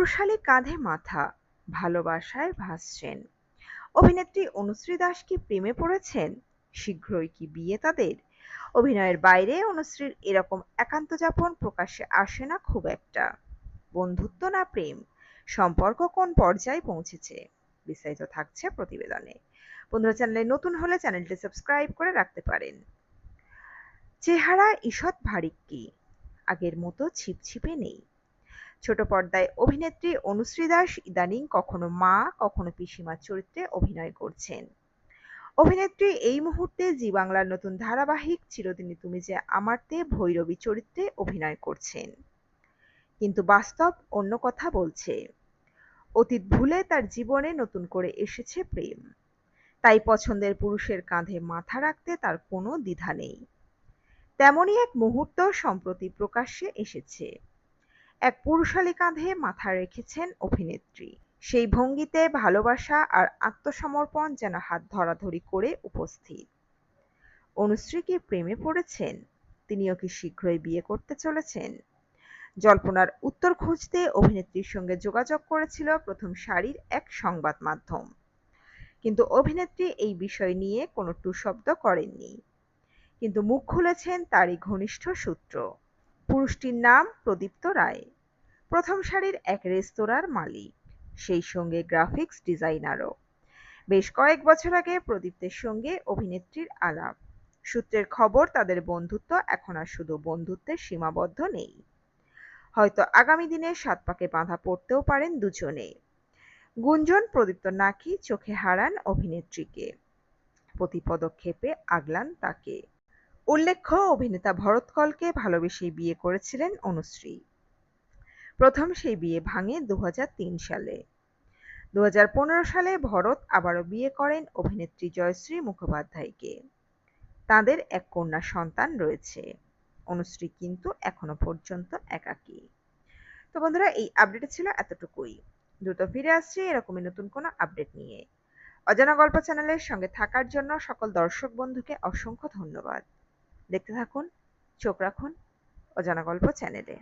পুরুষালী কাঁধে মাথা, ভালোবাসায় ভাসছেন। অভিনেত্রী অনুশ্রী দাস কি প্রেমে পড়েছেন? শীঘ্রই কি বিয়ে তাদের? অভিনয়ের বাইরে অনুশ্রীর এরকম একান্ত যাপন প্রকাশ্যে আসে না খুব একটা। বন্ধুত্ব না প্রেম, সম্পর্ক কোন পর্যায়ে পৌঁছেছে? বিস্তারিত থাকছে প্রতিবেদনে। বন্ধুরা, চ্যানেলে নতুন হলে চ্যানেলটি সাবস্ক্রাইব করে রাখতে পারেন। চেহারা ঈষৎ কি? আগের মতো ছিপছিপে নেই। ছোট পর্দায় অভিনেত্রী অনুশ্রী দাস ইদানিং কখনো মা, কখনো পিসিমার চরিত্রে অভিনয় করছেন। অভিনেত্রী এই মুহূর্তে জি বাংলার নতুন ধারাবাহিক চিরদিনই তুমি যে আমারতে ভৈরবী চরিত্রে অভিনয় করছেন। কিন্তু বাস্তব অন্য কথা বলছে, অতীত ভুলে তার জীবনে নতুন করে এসেছে প্রেম। তাই পছন্দের পুরুষের কাঁধে মাথা রাখতে তার কোনো দ্বিধা নেই। তেমনই এক মুহূর্ত সম্প্রতি প্রকাশ্যে এসেছে। এক পুরুষালী কাঁধে মাথা রেখেছেন অভিনেত্রী। সেই ভঙ্গিতে ভালোবাসা আর আত্মসমর্পণ যেন হাত ধরাধরি করে উপস্থিত। অনুশ্রী কি প্রেমে পড়েছেন? তিনিও কি শীঘ্রই বিয়ে করতে চলেছেন? জল্পনার উত্তর খুঁজতে অভিনেত্রীর সঙ্গে যোগাযোগ করেছিল প্রথম সারির এক সংবাদ মাধ্যম। কিন্তু অভিনেত্রী এই বিষয় নিয়ে কোনো টু শব্দ করেননি। কিন্তু মুখ খুলেছেন তারই ঘনিষ্ঠ সূত্র। পুরুষটির নাম প্রদীপ্ত রায়। প্রথম সারির এক রেস্তোরাঁর মালিক, সেই সঙ্গে গ্রাফিক্স ডিজাইনারও। বেশ কয়েক বছর আগে প্রদীপ্তের সঙ্গে অভিনেত্রীর আলাপ। সূত্রের খবর, তাদের বন্ধুত্ব এখন আর শুধু বন্ধুত্বের সীমাবদ্ধ নেই। হয়তো আগামী দিনে সাত পাকে বাঁধা পড়তেও পারেন দুজনে। গুঞ্জন প্রদীপ্ত নাকি চোখে হারান অভিনেত্রীকে। প্রতি পদক্ষেপে আগলান তাকে। উল্লেখ্য, অভিনেতা ভরত কলকে ভালোবেসেই বিয়ে করেছিলেন অনুশ্রী। প্রথম সেই বিয়ে ভাঙে দু হাজার তিন সালে। দু হাজার পনেরো সালে ভরত আবারও বিয়ে করেন অভিনেত্রী জয়শ্রী মুখোপাধ্যায়কে। তাদের এক কন্যা সন্তান রয়েছে। অনুশ্রী কিন্তু এখনও পর্যন্ত একাকী। তো বন্ধুরা, এই আপডেট ছিল এতটুকুই। দ্রুত ফিরে আসছি এরকমই নতুন কোনো আপডেট নিয়ে। অজানা গল্প চ্যানেলের সঙ্গে থাকার জন্য সকল দর্শক বন্ধুকে অসংখ্য ধন্যবাদ। দেখতে থাকুন চোখ রাখুন অজানা গল্প চ্যানেলে।